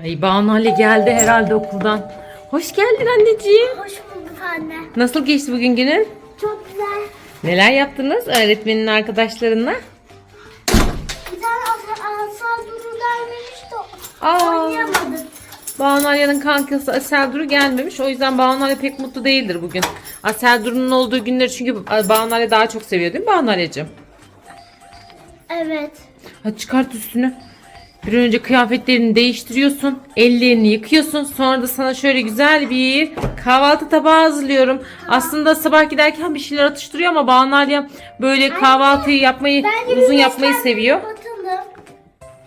Ay Banu Ali geldi herhalde okuldan. Hoş geldin anneciğim. Hoş bulduk anne. Nasıl geçti bugün günün? Çok güzel. Neler yaptınız öğretmenin arkadaşlarınla? Bir tane asa, asa duru gelmemiş de Aa. oynayamadık. Banu Alya'nın kankası Asel Duru gelmemiş. O yüzden Banu Alya pek mutlu değildir bugün. Asel Duru'nun olduğu günleri çünkü Banu Alya daha çok seviyor değil mi Banu Alya'cığım? Evet. Hadi çıkart üstünü. Bir önce kıyafetlerini değiştiriyorsun. Ellerini yıkıyorsun. Sonra da sana şöyle güzel bir kahvaltı tabağı hazırlıyorum. Aslında sabah giderken bir şeyler atıştırıyor ama Banu Alya böyle kahvaltıyı yapmayı, uzun yapmayı seviyor.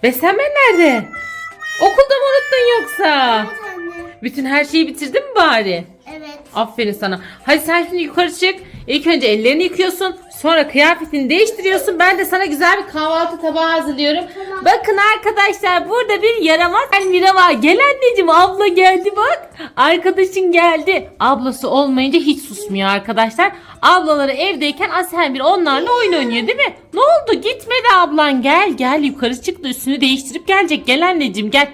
Beslenmen nerede? Okulda mı unuttun yoksa? Bütün her şeyi bitirdin mi bari? Evet. Aferin sana. Hadi sen şimdi yukarı çık. İlk önce ellerini yıkıyorsun. Sonra kıyafetini değiştiriyorsun. Ben de sana güzel bir kahvaltı tabağı hazırlıyorum. Bakın arkadaşlar burada bir yaramaz Elmira var. Gel anneciğim abla geldi bak. Arkadaşın geldi. Ablası olmayınca hiç susmuyor arkadaşlar. Ablaları evdeyken Aselmir onlarla oyun oynuyor değil mi? Ne oldu gitmedi ablan gel gel yukarı çık da üstünü değiştirip gelecek. Gel anneciğim gel.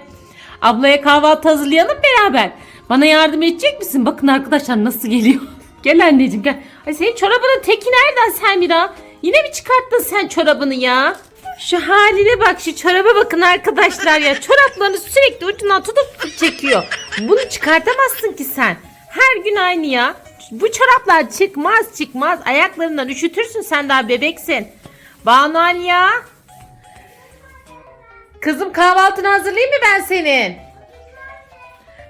Ablaya kahvaltı hazırlayalım beraber. Bana yardım edecek misin? Bakın arkadaşlar nasıl geliyor. Gel anneciğim gel. Ay senin çorabının teki nereden sen Mira? Yine mi çıkarttın sen çorabını ya? Şu haline bak şu çoraba bakın arkadaşlar ya. Çoraplarını sürekli ucundan tutup çekiyor. Bunu çıkartamazsın ki sen. Her gün aynı ya. Bu çoraplar çıkmaz çıkmaz. Ayaklarından üşütürsün sen daha bebeksin. Banu Alya. Kızım kahvaltını hazırlayayım mı ben senin?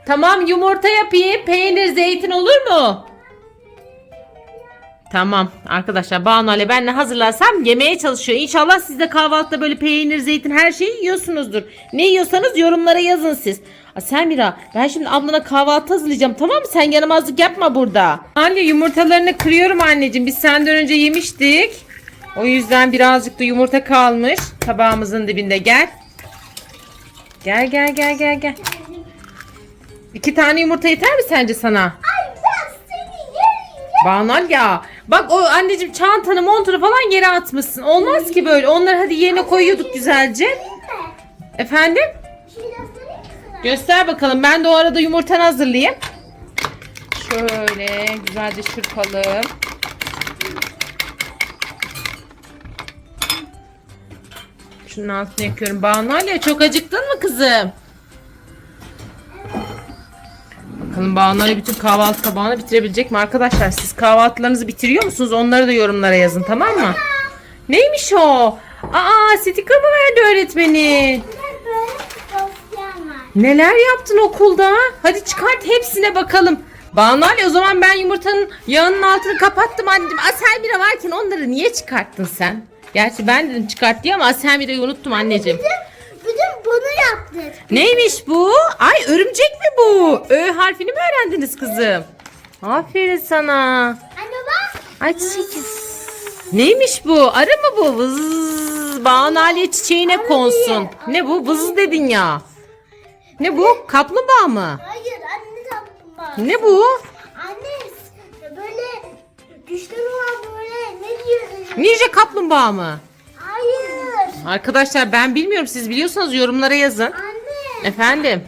Tamam yumurta yapayım. Peynir, zeytin olur mu? Tamam arkadaşlar Banu Ale benle hazırlarsam yemeye çalışıyor. İnşallah siz de kahvaltıda böyle peynir, zeytin her şeyi yiyorsunuzdur. Ne yiyorsanız yorumlara yazın siz. Aa, Selmira ben şimdi ablana kahvaltı hazırlayacağım tamam mı? Sen yaramazlık yapma burada. Anne yumurtalarını kırıyorum anneciğim. Biz senden önce yemiştik. O yüzden birazcık da yumurta kalmış tabağımızın dibinde. Gel. Gel gel gel gel gel. İki tane yumurta yeter mi sence sana? Ay ben. Banal ya. Bak o anneciğim çantanı montunu falan yere atmışsın. Olmaz ki böyle. Onları hadi yerine koyuyorduk güzelce. Efendim? Göster bakalım. Ben de o arada yumurtanı hazırlayayım. Şöyle güzelce çırpalım. Şunun altını yakıyorum. Banal ya çok acıktın mı kızım? Bakalım Banu Ali bütün kahvaltı tabağını bitirebilecek mi arkadaşlar? Siz kahvaltılarınızı bitiriyor musunuz? Onları da yorumlara yazın tamam mı? Neymiş o? Aa sticker mı verdi öğretmenin? Neler yaptın okulda? Hadi çıkart hepsine bakalım. Banu o zaman ben yumurtanın yağının altını kapattım anneciğim. Aselmira varken onları niye çıkarttın sen? Gerçi ben dedim çıkart diye ama Aselmira'yı unuttum anneciğim. De bunu yaptık. Neymiş bu? Ay örümcek mi bu? Ö harfini mi öğrendiniz kızım? Aferin sana. Anne bak. Ay çiçek. Neymiş bu? Arı mı bu? Vız. Ali çiçeğine konsun. Ne bu? Vız dedin ya. Ne bu? Kaplumbağa mı? Hayır anne tatlım bak. Ne bu? Anne böyle güçleri olan böyle ne diyorsun? Ninja kaplumbağa mı? Arkadaşlar ben bilmiyorum. Siz biliyorsanız yorumlara yazın. Anne. Efendim.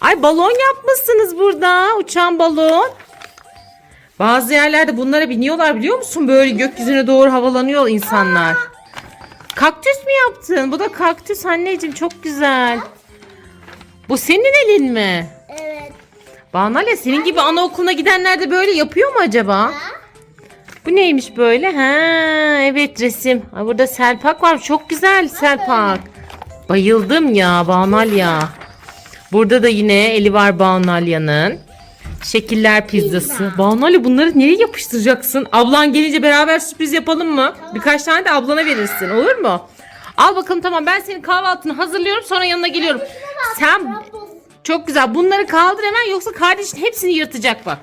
Ay balon yapmışsınız burada. Uçan balon. Bazı yerlerde bunlara biniyorlar biliyor musun? Böyle gökyüzüne doğru havalanıyor insanlar. Kaktüs mü yaptın? Bu da kaktüs anneciğim çok güzel. Bu senin elin mi? Evet. Banale senin gibi anaokuluna gidenler de böyle yapıyor mu acaba? Ha? Bu neymiş böyle? Ha, evet resim. Aa, burada selpak var. Çok güzel selpak. Bayıldım ya Banal ya. Burada da yine eli var Banalya'nın. Şekiller pizzası. Banali bunları nereye yapıştıracaksın? Ablan gelince beraber sürpriz yapalım mı? Birkaç tane de ablana verirsin. Olur mu? Al bakalım tamam ben senin kahvaltını hazırlıyorum sonra yanına geliyorum. Sen çok güzel. Bunları kaldır hemen yoksa kardeşin hepsini yırtacak bak.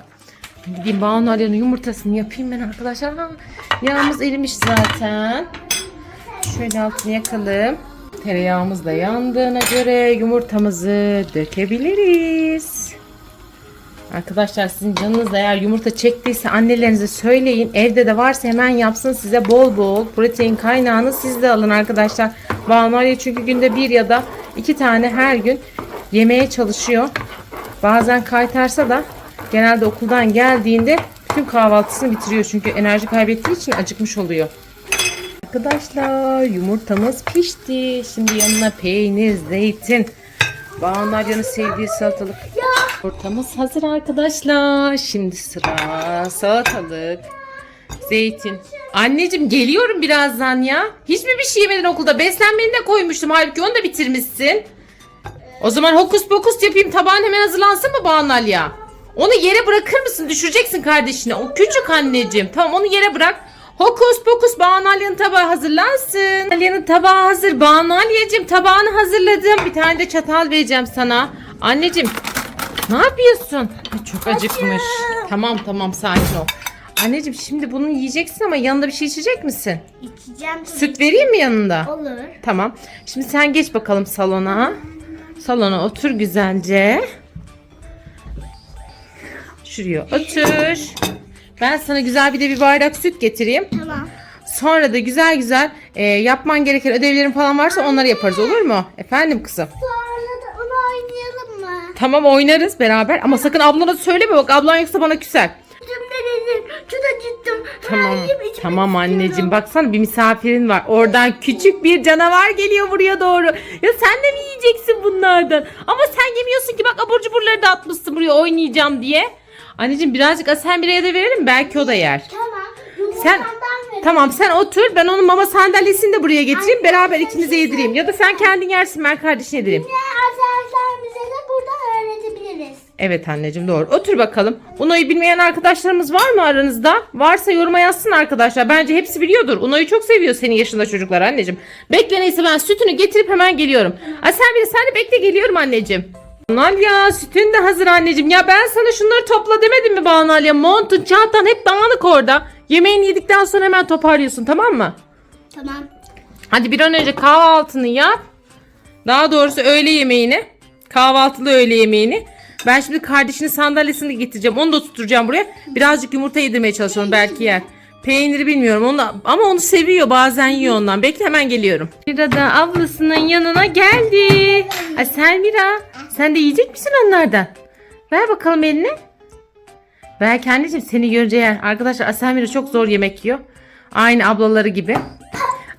Gideyim Banu Alya'nın yumurtasını yapayım ben arkadaşlar. Ha, yağımız erimiş zaten. Şöyle altını yakalım. Tereyağımız da yandığına göre yumurtamızı dökebiliriz. Arkadaşlar sizin canınız eğer yumurta çektiyse annelerinize söyleyin. Evde de varsa hemen yapsın size bol bol protein kaynağını siz de alın arkadaşlar. Banu Alya çünkü günde bir ya da iki tane her gün yemeye çalışıyor. Bazen kaytarsa da genelde okuldan geldiğinde bütün kahvaltısını bitiriyor. Çünkü enerji kaybettiği için acıkmış oluyor. Arkadaşlar yumurtamız pişti. Şimdi yanına peynir, zeytin, Alya'nın sevdiği salatalık. Yumurtamız hazır arkadaşlar. Şimdi sıra salatalık, zeytin. Anneciğim geliyorum birazdan ya. Hiç mi bir şey yemedin okulda? Beslenmeni de koymuştum. Halbuki onu da bitirmişsin. O zaman hokus pokus yapayım. Tabağın hemen hazırlansın mı Banu Alya? Onu yere bırakır mısın? Düşüreceksin kardeşine. O küçük anneciğim. Tamam onu yere bırak. Hokus pokus Banu Alya'nın tabağı hazırlansın. Alya'nın tabağı hazır. Banu Alya'cığım tabağını hazırladım. Bir tane de çatal vereceğim sana. Anneciğim ne yapıyorsun? Ay, Çok acıkmış. Tamam tamam sakin ol. Anneciğim şimdi bunu yiyeceksin ama yanında bir şey içecek misin? İçeceğim tabii. Süt vereyim mi yanında? Olur. Tamam. Şimdi sen geç bakalım salona. Salona otur güzelce. Şuraya otur. Ben sana güzel bir de bir bardak süt getireyim. Tamam. Sonra da güzel güzel e, yapman gereken ödevlerin falan varsa onları yaparız olur mu? Efendim kızım. Sonra da onu oynayalım mı? Tamam oynarız beraber ama sakın ablana söyleme bak ablan yoksa bana küser. Çok acıktım. Tamam. Tamam anneciğim baksana bir misafirin var. Oradan küçük bir canavar geliyor buraya doğru. Ya sen de mi yiyeceksin bunlardan? Ama sen yemiyorsun ki bak abur cuburları da atmışsın buraya oynayacağım diye. Anneciğim birazcık Asembire'ye de verelim belki o da yer. Tamam. Sen tamam sen otur ben onun mama sandalyesini de buraya getireyim Anne, beraber ikinize şey yedireyim. Ya da sen kendin yersin ben kardeşine yedireyim. Ne arkadaşlar bize de burada öğretebiliriz. Evet anneciğim doğru. Otur bakalım. Uno'yu bilmeyen arkadaşlarımız var mı aranızda? Varsa yoruma yazsın arkadaşlar. Bence hepsi biliyordur. Uno'yu çok seviyor senin yaşında çocuklar anneciğim. Bekle neyse ben sütünü getirip hemen geliyorum. Ay sen bir sen de bekle geliyorum anneciğim. Banalya sütün de hazır anneciğim. Ya ben sana şunları topla demedim mi Banalya? Montun, çantan hep dağınık orada. Yemeğini yedikten sonra hemen toparlıyorsun tamam mı? Tamam. Hadi bir an önce kahvaltını yap. Daha doğrusu öğle yemeğini. Kahvaltılı öğle yemeğini. Ben şimdi kardeşinin sandalyesini getireceğim. Onu da tutturacağım buraya. Birazcık yumurta yedirmeye çalışıyorum. Belki yer. Peyniri bilmiyorum. Onu, ama onu seviyor. Bazen yiyor ondan. Bekle hemen geliyorum. Mira da ablasının yanına geldi. Ay Selmira. Sen de yiyecek misin onlardan? Ver bakalım eline. Belki anneciğim seni görünce yer. Arkadaşlar Aselmira çok zor yemek yiyor. Aynı ablaları gibi.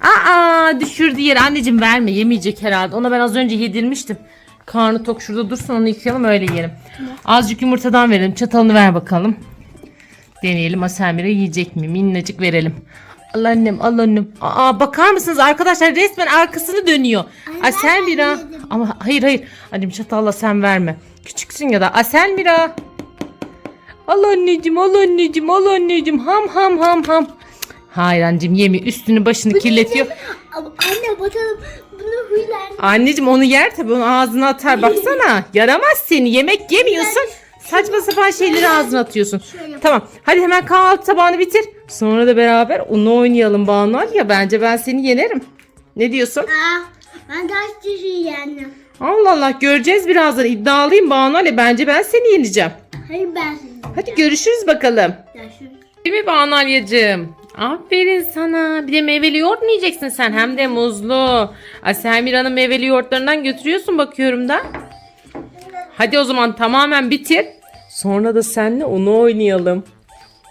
Aa düşürdü yere. Anneciğim verme yemeyecek herhalde. Ona ben az önce yedirmiştim. Karnı tok şurada dursun onu yıkayalım öyle yiyelim. Azıcık yumurtadan verelim. Çatalını ver bakalım. Deneyelim Aselmira yiyecek mi? Minnacık verelim. Al annem al annem. Aa bakar mısınız arkadaşlar resmen arkasını dönüyor. Aselmira. Ama hayır hayır. Annem çatalla sen verme. Küçüksün ya da. Aselmira. Al anneciğim al anneciğim al anneciğim. Ham ham ham ham. Hayır anneciğim yemi üstünü başını kirletiyor. Ama Anne bakalım bunu huylar. Anneciğim onu yer tabii onu ağzına atar baksana. Yaramaz seni yemek yemiyorsun. Saçma sapan şeyleri ağzına atıyorsun. Tamam hadi hemen kahvaltı tabağını bitir. Sonra da beraber onu oynayalım Banu ya bence ben seni yenerim. Ne diyorsun? Aa, ben taş düşü yendim. Allah Allah göreceğiz birazdan iddialıyım Banu Ali bence ben seni yeneceğim. Hayır ben seni. Hadi görüşürüz bakalım. Şu. Değil mi Banu Alya'cığım? Aferin sana. Bir de meyveli yoğurt mu yiyeceksin sen? Hem de muzlu. Ay Selmira'nın meyveli yoğurtlarından götürüyorsun bakıyorum da. Hadi o zaman tamamen bitir. Sonra da seninle onu oynayalım.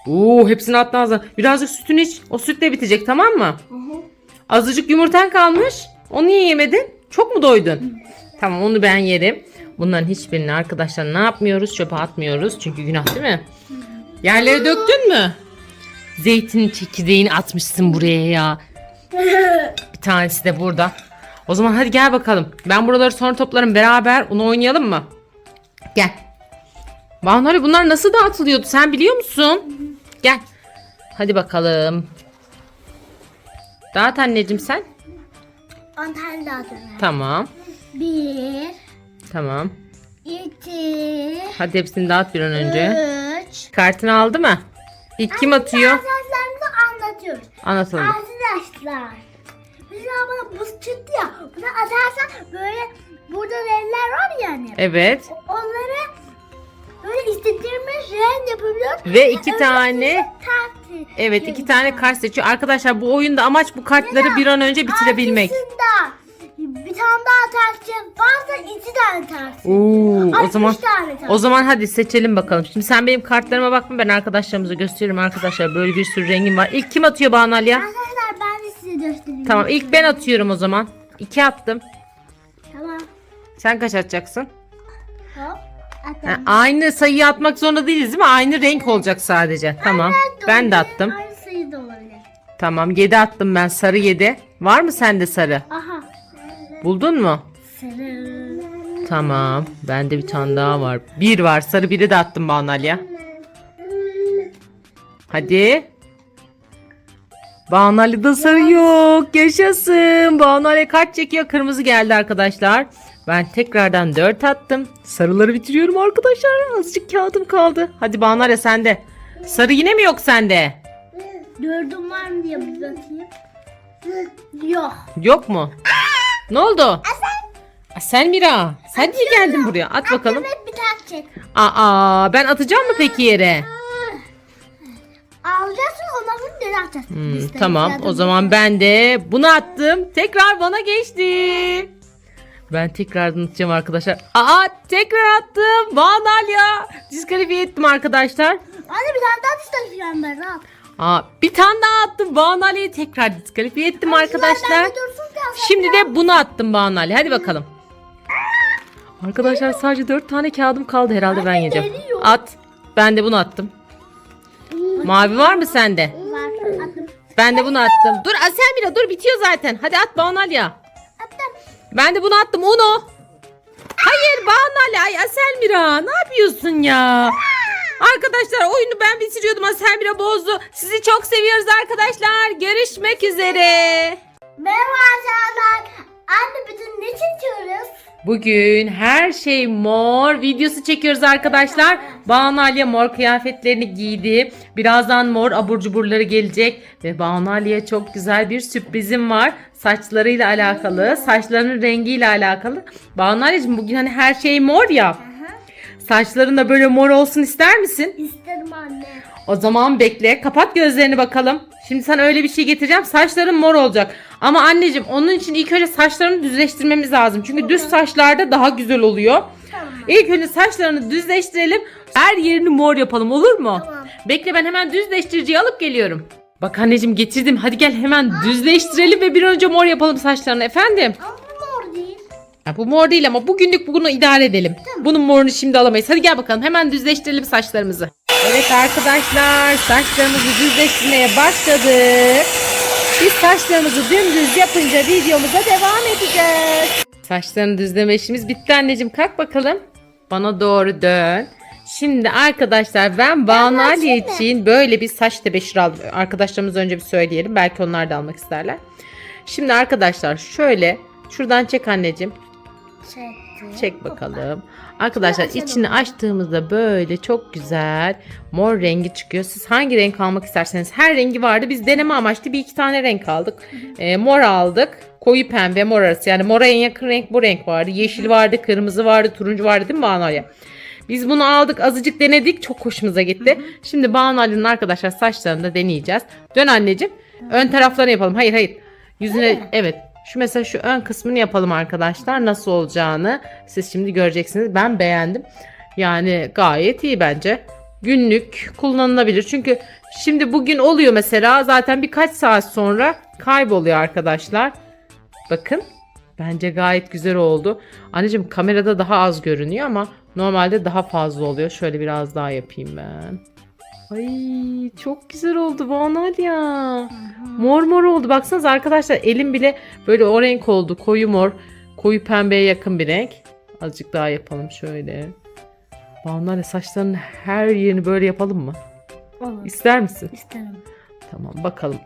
Oo hepsini at ağzına. Birazcık sütünü iç. O süt de bitecek tamam mı? Azıcık yumurtan kalmış. Onu niye yemedin? Çok mu doydun? Tamam onu ben yerim. Bunların hiçbirini arkadaşlar ne yapmıyoruz? Çöpe atmıyoruz. Çünkü günah değil mi? Yerlere döktün mü? Zeytinin çekirdeğini atmışsın buraya ya. Bir tanesi de burada. O zaman hadi gel bakalım. Ben buraları sonra toplarım. Beraber onu oynayalım mı? Gel. Ali, bunlar nasıl dağıtılıyordu? Sen biliyor musun? Gel. Hadi bakalım. Dağıt anneciğim sen. On tane daha döner. Tamam. Bir, Tamam. iki, Hadi hepsini dağıt bir an önce. üç. Kartını aldı mı? İlk kim atıyor? Arkadaşlarımıza anlatıyoruz. Anlatalım. Arkadaşlar. Mesela bana buz çıktı ya. Bunu atarsan böyle burada renkler var ya hani. Evet. Onları böyle istediğimiz renk yapabiliyoruz. Ve iki tane Tatlı. Evet iki tane kart seçiyor. Arkadaşlar bu oyunda amaç bu kartları bir an önce bitirebilmek. Arkasında bir tane daha taksın. Varsa iki tane taksın. Oo, Ay, o zaman üç tane o zaman hadi seçelim bakalım. Şimdi sen benim kartlarıma bakma ben arkadaşlarımıza gösteririm arkadaşlar. Böyle bir sürü rengim var. İlk kim atıyor Banu Alya? Arkadaşlar ben de size göstereyim. Tamam ilk ben atıyorum o zaman. İki attım. Tamam. Sen kaç atacaksın? Hop. Ha, Atalım. aynı sayıyı atmak zorunda değiliz değil mi? Aynı renk olacak sadece. Tamam. Ben de attım. Aynı sayı da olabilir. Tamam 7 attım ben. Sarı 7. Var mı sende sarı? Aha. Buldun mu? Sarı. Tamam. Bende bir tane daha var. Bir var. Sarı biri de attım Banu Alya. Hadi. Banu Ali'de sarı yok. Yaşasın. Banu Ali kaç çekiyor? Kırmızı geldi arkadaşlar. Ben tekrardan 4 attım. Sarıları bitiriyorum arkadaşlar. Azıcık kağıdım kaldı. Hadi Banu Ali sende. Sarı yine mi yok sende? Dördüm var mı diye bir bakayım. Yok. Yok mu? Ne oldu? Sen Mira. Sen niye geldin buraya? At bakalım. Evet bir tane çek. Aa ben atacağım mı peki yere? Alacaksın geri atacaksın. Hmm, tamam o zaman ben de bunu attım. Tekrar bana geçti. Ben tekrar atacağım arkadaşlar. Aa tekrar attım. Vanalya. Diskalifiye ettim arkadaşlar. Anne bir tane daha distansiyonu ben rahat. Aa bir tane daha attım. Vanalya'yı tekrar diskalifiye ettim arkadaşlar. Ki alsam Şimdi de bunu attım Banalya. Hadi bakalım. Arkadaşlar sadece 4 tane kağıdım kaldı herhalde ben yiyeceğim. At. Ben de bunu attım. Mavi var mı sende? Ben de bunu attım. Dur Aselmira dur bitiyor zaten. Hadi at Banalya. Attım. Ben de bunu attım. Uno. Hayır Banalya. Ay Aselmira ne yapıyorsun ya? Arkadaşlar oyunu ben bitiriyordum. Aselmira bozdu. Sizi çok seviyoruz arkadaşlar. Görüşmek üzere. Merhaba arkadaşlar. Anne bütün ne çekiyoruz? Bugün her şey mor videosu çekiyoruz arkadaşlar. Banu Aliye mor kıyafetlerini giydi. Birazdan mor abur cuburları gelecek. Ve Banu Aliye çok güzel bir sürprizim var. Saçlarıyla alakalı, saçlarının rengiyle alakalı. Banu Aliyeciğim bugün hani her şey mor ya. Saçların da böyle mor olsun ister misin? İsterim anne. O zaman bekle. Kapat gözlerini bakalım. Şimdi sana öyle bir şey getireceğim. Saçların mor olacak. Ama anneciğim onun için ilk önce saçlarını düzleştirmemiz lazım. Çünkü düz saçlarda daha güzel oluyor. Tamam. İlk önce saçlarını düzleştirelim. Her yerini mor yapalım olur mu? Tamam. Bekle ben hemen düzleştiriciyi alıp geliyorum. Bak anneciğim getirdim. Hadi gel hemen düzleştirelim ve bir önce mor yapalım saçlarını efendim. Ama bu mor değil. Ya bu mor değil ama bugünlük bunu idare edelim. Bunun morunu şimdi alamayız. Hadi gel bakalım hemen düzleştirelim saçlarımızı. Evet arkadaşlar saçlarımızı düzleştirmeye başladık. Biz saçlarımızı dümdüz yapınca videomuza devam edeceğiz. Saçlarını düzleme işimiz bitti anneciğim. Kalk bakalım. Bana doğru dön. Şimdi arkadaşlar ben Banu Ali için böyle bir saç tebeşir aldım. Arkadaşlarımız önce bir söyleyelim. Belki onlar da almak isterler. Şimdi arkadaşlar şöyle şuradan çek anneciğim. Çekti. Çek bakalım. Arkadaşlar içini açtığımızda böyle çok güzel mor rengi çıkıyor. Siz hangi renk almak isterseniz her rengi vardı. Biz deneme amaçlı bir iki tane renk aldık. Ee, mor aldık. Koyu pembe mor arası. Yani mora en yakın renk bu renk vardı. Yeşil vardı, kırmızı vardı, turuncu vardı değil mi Banu Ali? Biz bunu aldık azıcık denedik. Çok hoşumuza gitti. Şimdi Banu Ali'nin arkadaşlar saçlarını da deneyeceğiz. Dön anneciğim. Ön taraflarını yapalım. Hayır hayır. Yüzüne evet. Şu mesela şu ön kısmını yapalım arkadaşlar. Nasıl olacağını siz şimdi göreceksiniz. Ben beğendim. Yani gayet iyi bence. Günlük kullanılabilir. Çünkü şimdi bugün oluyor mesela zaten birkaç saat sonra kayboluyor arkadaşlar. Bakın. Bence gayet güzel oldu. Anneciğim kamerada daha az görünüyor ama normalde daha fazla oluyor. Şöyle biraz daha yapayım ben. Ay çok güzel oldu Banu ya. Mor mor oldu. Baksanız arkadaşlar elim bile böyle o renk oldu. Koyu mor. Koyu pembeye yakın bir renk. Azıcık daha yapalım şöyle. Banu saçlarının her yerini böyle yapalım mı? Olur. İster misin? İsterim. Tamam bakalım.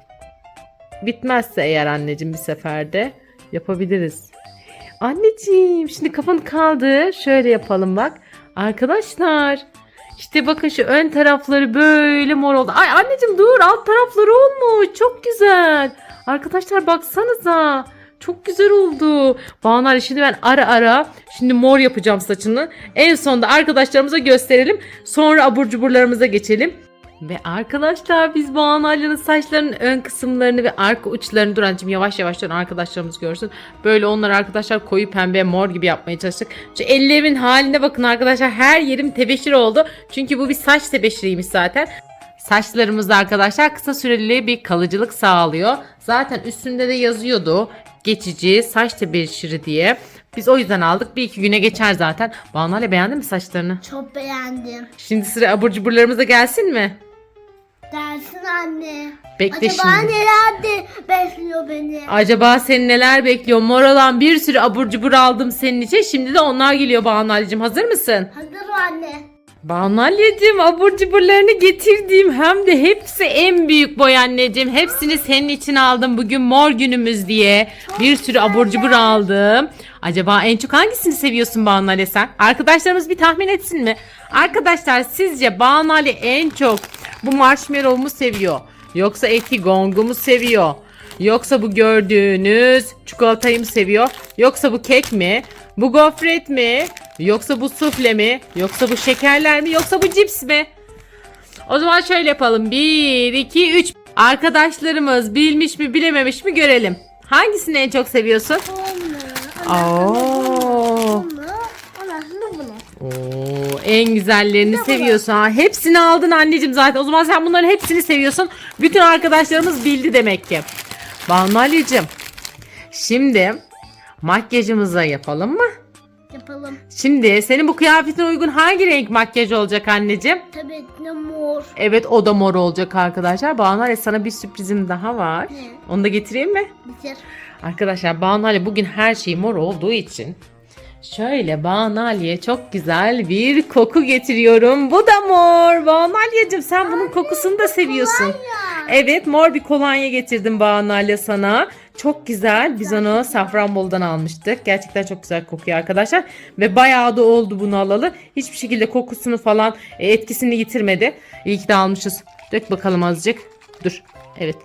Bitmezse eğer anneciğim bir seferde yapabiliriz. Anneciğim şimdi kafanı kaldır. Şöyle yapalım bak. Arkadaşlar işte bakın şu ön tarafları böyle mor oldu. Ay anneciğim dur alt tarafları olmuş. Çok güzel. Arkadaşlar baksanıza. Çok güzel oldu. Banu şimdi ben ara ara şimdi mor yapacağım saçını. En sonunda arkadaşlarımıza gösterelim. Sonra abur cuburlarımıza geçelim. Ve arkadaşlar biz Banu Alya'nın saçlarının ön kısımlarını ve arka uçlarını Durancığım yavaş yavaş dön arkadaşlarımız görsün. Böyle onlar arkadaşlar koyu pembe mor gibi yapmaya çalıştık. Şu ellerimin haline bakın arkadaşlar her yerim tebeşir oldu. Çünkü bu bir saç tebeşiriymiş zaten. Saçlarımızda arkadaşlar kısa süreli bir kalıcılık sağlıyor. Zaten üstünde de yazıyordu geçici saç tebeşiri diye. Biz o yüzden aldık. Bir iki güne geçer zaten. Banu Alya beğendin mi saçlarını? Çok beğendim. Şimdi sıra abur cuburlarımız da gelsin mi? Dersin anne. Bekle Acaba şimdi. neler de besliyor beni? Acaba seni neler bekliyor? Mor olan bir sürü abur cubur aldım senin için. Şimdi de onlar geliyor Banu Ali'cim. Hazır mısın? Hazır anne. Banu Ali'cim abur cuburlarını getirdim. Hem de hepsi en büyük boy anneciğim. Hepsini senin için aldım. Bugün mor günümüz diye. Bir sürü abur cubur aldım. Acaba en çok hangisini seviyorsun Banu Ali sen? Arkadaşlarımız bir tahmin etsin mi? Arkadaşlar sizce Banu Ali en çok bu marshmallow mu seviyor? Yoksa eti gongu mu seviyor? Yoksa bu gördüğünüz çikolatayı mı seviyor? Yoksa bu kek mi? Bu gofret mi? Yoksa bu sufle mi? Yoksa bu şekerler mi? Yoksa bu cips mi? O zaman şöyle yapalım. 1, 2, 3. Arkadaşlarımız bilmiş mi bilememiş mi görelim. Hangisini en çok seviyorsun? Oo. Ondan sonra bunu. Oo, en güzellerini seviyorsun ha. Hepsini aldın anneciğim zaten. O zaman sen bunların hepsini seviyorsun. Bütün arkadaşlarımız bildi demek ki. Banu Ali'cim. Şimdi makyajımızı yapalım mı? Yapalım. Şimdi senin bu kıyafetine uygun hangi renk makyaj olacak anneciğim? Tabii ne mor. Evet o da mor olacak arkadaşlar. Banu Ali sana bir sürprizim daha var. Ne? Onu da getireyim mi? Bitir. Arkadaşlar Banu Ali bugün her şey mor olduğu için şöyle Banu Ali'ye çok güzel bir koku getiriyorum. Bu da mor. Banu Ali'cim sen bunun kokusunu da seviyorsun. Evet mor bir kolonya getirdim Banu Ali sana. Çok güzel. Biz onu Safranbolu'dan almıştık. Gerçekten çok güzel kokuyor arkadaşlar. Ve bayağı da oldu bunu alalı. Hiçbir şekilde kokusunu falan e, etkisini yitirmedi. İyi ki de almışız. Dök bakalım azıcık. Dur. Evet.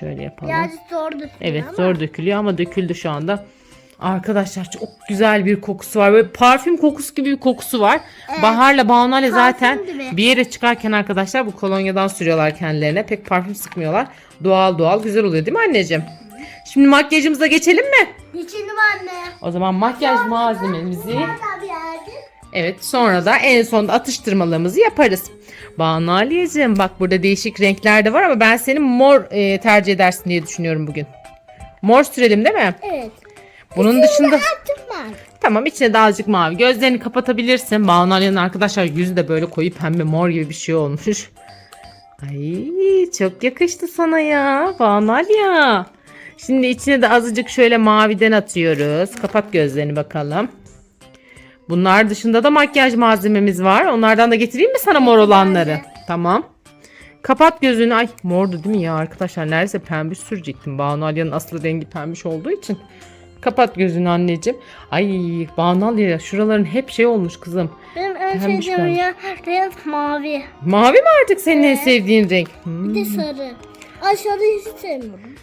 Şöyle yapalım. Birazcık zor dökülüyor Evet ama. zor dökülüyor ama döküldü şu anda. Arkadaşlar çok güzel bir kokusu var. Böyle parfüm kokusu gibi bir kokusu var. Bahar'la Banu'yla zaten gibi. bir yere çıkarken arkadaşlar bu kolonyadan sürüyorlar kendilerine. Pek parfüm sıkmıyorlar. Doğal doğal güzel oluyor değil mi anneciğim? Şimdi makyajımıza geçelim mi? İçini anne. O zaman makyaj malzememizi bir yerde. Evet sonra da en sonda atıştırmalarımızı yaparız. Banu Aliyeciğim bak burada değişik renkler de var ama ben senin mor e, tercih edersin diye düşünüyorum bugün. Mor sürelim değil mi? Evet. Bunun dışında tamam içine de azıcık mavi. Gözlerini kapatabilirsin. Banu Aliye'nin arkadaşlar yüzü de böyle koyu pembe mor gibi bir şey olmuş. Ay çok yakıştı sana ya Banu Aliye. Şimdi içine de azıcık şöyle maviden atıyoruz. Kapat gözlerini bakalım. Bunlar dışında da makyaj malzememiz var. Onlardan da getireyim mi sana mor olanları? Tamam. Kapat gözünü. Ay mordu değil mi ya arkadaşlar? Neredeyse pembiş sürecektim. Banu Alya'nın aslı rengi pembiş olduğu için. Kapat gözünü anneciğim. Ay Banu Alya şuraların hep şey olmuş kızım. Benim en Pembiş sevdiğim pembiş. ya renk mavi. Mavi mi artık senin en sevdiğin renk? Hmm, Bir de sarı. Aşağıda hiç sevmiyorum.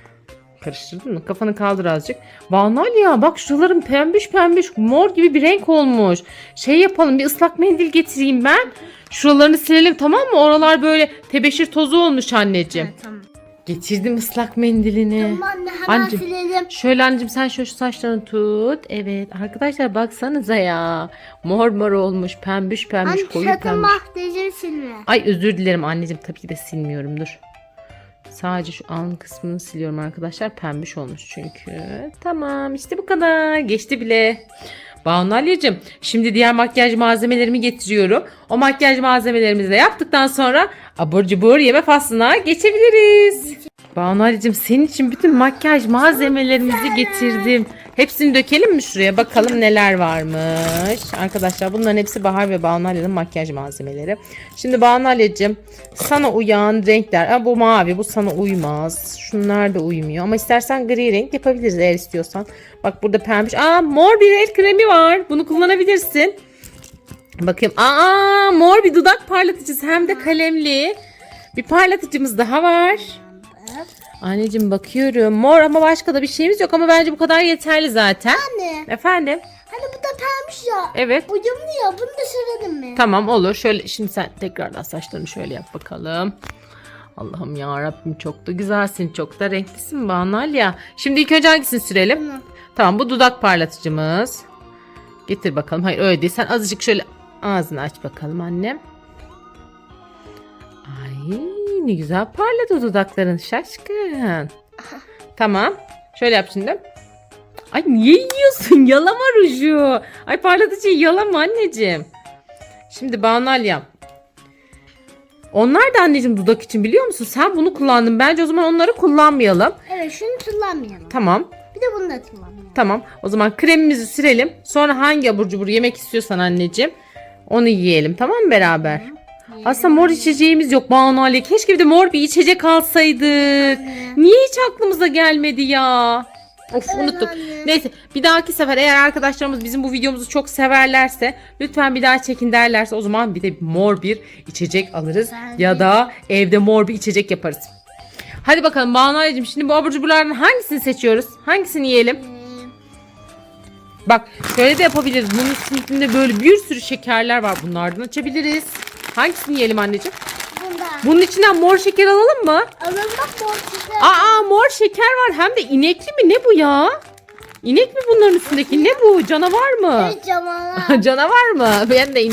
Karıştırdın mı? Kafanı kaldır azıcık. Banu Alya bak şuraların pembiş pembiş mor gibi bir renk olmuş. Şey yapalım bir ıslak mendil getireyim ben. Şuralarını silelim tamam mı? Oralar böyle tebeşir tozu olmuş anneciğim. Tamam. Getirdim ıslak mendilini. Tamam anne hemen Anneciğim. silelim. Şöyle anneciğim sen şu şu saçlarını tut. Evet arkadaşlar baksanıza ya. Mor mor olmuş pembiş pembiş Anne koyu sakın pembiş. makyajı silme. Ay özür dilerim anneciğim tabii ki de silmiyorum dur. Sadece şu alın kısmını siliyorum arkadaşlar. Pembiş olmuş çünkü. Tamam işte bu kadar. Geçti bile. Banu Alya'cığım şimdi diğer makyaj malzemelerimi getiriyorum. O makyaj malzemelerimizi de yaptıktan sonra abur cubur yeme faslına geçebiliriz. Alya'cığım senin için bütün makyaj malzemelerimizi getirdim. Hepsini dökelim mi şuraya bakalım neler varmış. Arkadaşlar bunların hepsi Bahar ve Banu Alya'nın makyaj malzemeleri. Şimdi Banu Alya'cığım sana uyan renkler. Aa, bu mavi bu sana uymaz. Şunlar da uymuyor ama istersen gri renk yapabiliriz eğer istiyorsan. Bak burada pembiş. Aa mor bir el kremi var. Bunu kullanabilirsin. Bakayım. Aa mor bir dudak parlatıcısı hem de kalemli. Bir parlatıcımız daha var. Anneciğim bakıyorum. Mor ama başka da bir şeyimiz yok ama bence bu kadar yeterli zaten. Anne Efendim? Hani bu da pembiş ya. Evet. Uyumlu ya. Bunu da sürelim mi? Tamam olur. Şöyle şimdi sen tekrardan saçlarını şöyle yap bakalım. Allah'ım ya Rabbim çok da güzelsin. Çok da renklisin Banal ya. Şimdi ilk önce hangisini sürelim? Bunu. Tamam bu dudak parlatıcımız. Getir bakalım. Hayır öyle değil. Sen azıcık şöyle ağzını aç bakalım annem. Ay ne güzel parladı dudakların şaşkın. Tamam. Şöyle yap şimdi. Ay niye yiyorsun? Yalama ruju. Ay parlatıcıyı yalama anneciğim. Şimdi Banalya. Onlar da anneciğim dudak için biliyor musun? Sen bunu kullandın. Bence o zaman onları kullanmayalım. Evet şunu kullanmayalım. Tamam. Bir de bunu da kullanmayalım. Tamam. O zaman kremimizi sürelim. Sonra hangi abur cubur yemek istiyorsan anneciğim onu yiyelim. Tamam mı beraber? Aslında mor içeceğimiz yok Banu Ali. Keşke bir de mor bir içecek alsaydık. Niye hiç aklımıza gelmedi ya? Of unuttuk. Neyse bir dahaki sefer eğer arkadaşlarımız bizim bu videomuzu çok severlerse lütfen bir daha çekin derlerse o zaman bir de mor bir içecek alırız. Ya da evde mor bir içecek yaparız. Hadi bakalım Banu Ali'cim şimdi bu abur cuburlardan hangisini seçiyoruz? Hangisini yiyelim? Ee, Bak şöyle de yapabiliriz. Bunun üstünde böyle bir sürü şekerler var. Bunlardan açabiliriz. Hangisini yiyelim anneciğim? Bunda. Bunun içinden mor şeker alalım mı? Alın bak mor çiçek. Aa mor şeker var. Hem de inekli mi? Ne bu ya? İnek mi bunların üstündeki? Ne bu? Canavar mı? Evet canavar. Canavar mı? Ben de inek.